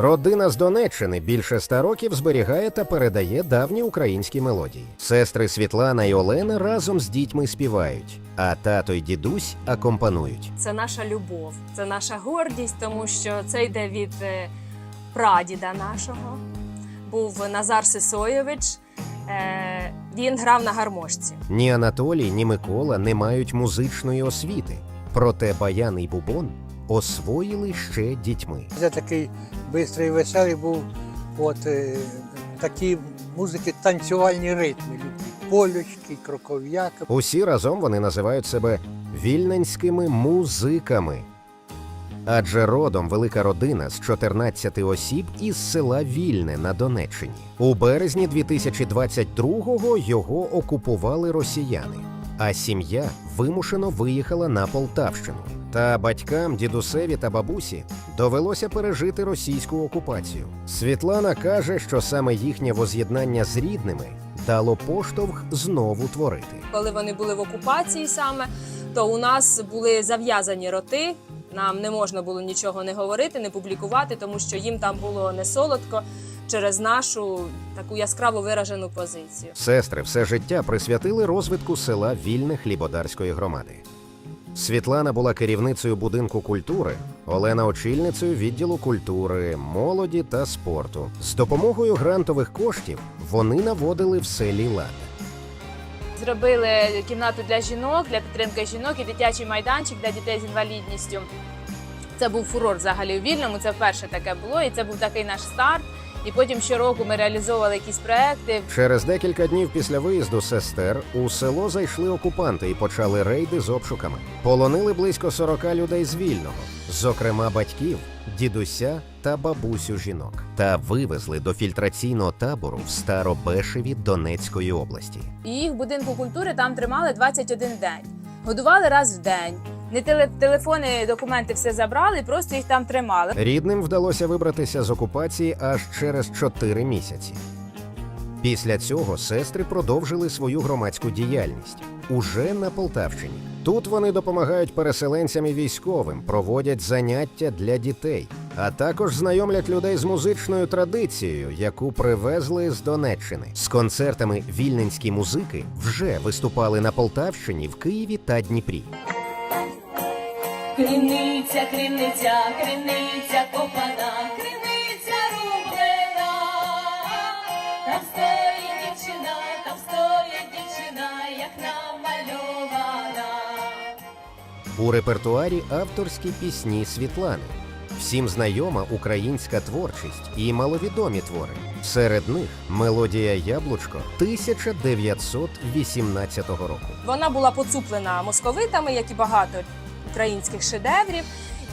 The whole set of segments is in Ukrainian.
Родина з Донеччини більше ста років зберігає та передає давні українські мелодії. Сестри Світлана і Олена разом з дітьми співають, а тато й дідусь акомпанують. Це наша любов, це наша гордість, тому що це йде від е, прадіда нашого. Був Назар Сисойович. Е, Він грав на гармошці. Ні Анатолій, ні Микола не мають музичної освіти, проте баян і бубон освоїли ще дітьми. Я такий бистрий, веселий був. От е, такі музики, танцювальні ритми. Полючки, кроков'яка. Усі разом вони називають себе вільненськими музиками. Адже родом велика родина з 14 осіб із села Вільне на Донеччині. У березні 2022-го його окупували росіяни, а сім'я вимушено виїхала на Полтавщину. Та батькам, дідусеві та бабусі довелося пережити російську окупацію. Світлана каже, що саме їхнє воз'єднання з рідними дало поштовх знову творити. Коли вони були в окупації саме, то у нас були зав'язані роти. Нам не можна було нічого не говорити, не публікувати, тому що їм там було не солодко через нашу таку яскраво виражену позицію. Сестри все життя присвятили розвитку села Вільне Хлібодарської громади. Світлана була керівницею будинку культури, Олена очільницею відділу культури, молоді та спорту. З допомогою грантових коштів вони наводили в селі лад. Зробили кімнату для жінок, для підтримки жінок і дитячий майданчик для дітей з інвалідністю. Це був фурор взагалі у вільному. Це вперше таке було, і це був такий наш старт. І потім щороку ми реалізовували якісь проекти. Через декілька днів після виїзду сестер у село зайшли окупанти і почали рейди з обшуками. Полонили близько 40 людей з вільного, зокрема батьків, дідуся та бабусю жінок, та вивезли до фільтраційного табору в Старобешеві Донецької області. І їх будинку культури там тримали 21 день. Годували раз в день. Не теле- телефони, документи все забрали, просто їх там тримали. Рідним вдалося вибратися з окупації аж через 4 місяці. Після цього сестри продовжили свою громадську діяльність уже на Полтавщині. Тут вони допомагають переселенцям і військовим, проводять заняття для дітей, а також знайомлять людей з музичною традицією, яку привезли з Донеччини. З концертами вільненські музики вже виступали на Полтавщині, в Києві та Дніпрі. Криниця, криниця, криниця копана, криниця рублена. Там стоїть дівчина, там стоїть дівчина, як намальована. У репертуарі авторські пісні Світлани. Всім знайома українська творчість і маловідомі твори. Серед них мелодія Яблучко 1918 року. Вона була поцуплена московитами, як і багато українських шедеврів.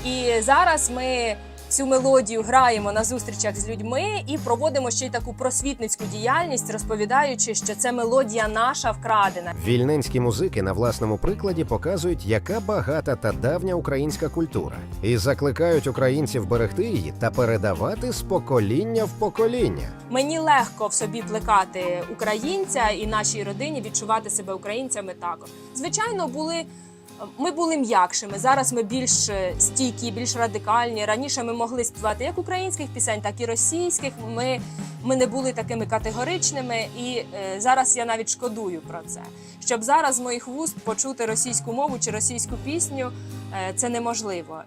І зараз ми цю мелодію граємо на зустрічах з людьми і проводимо ще й таку просвітницьку діяльність, розповідаючи, що це мелодія наша вкрадена. Вільненські музики на власному прикладі показують, яка багата та давня українська культура, і закликають українців берегти її та передавати з покоління в покоління. Мені легко в собі плекати українця і нашій родині відчувати себе українцями також. Звичайно, були. Ми були м'якшими. Зараз ми більш е, стійкі, більш радикальні. Раніше ми могли співати як українських пісень, так і російських. Ми, ми не були такими категоричними, і е, зараз я навіть шкодую про це. Щоб зараз з моїх вуст почути російську мову чи російську пісню, е, це неможливо.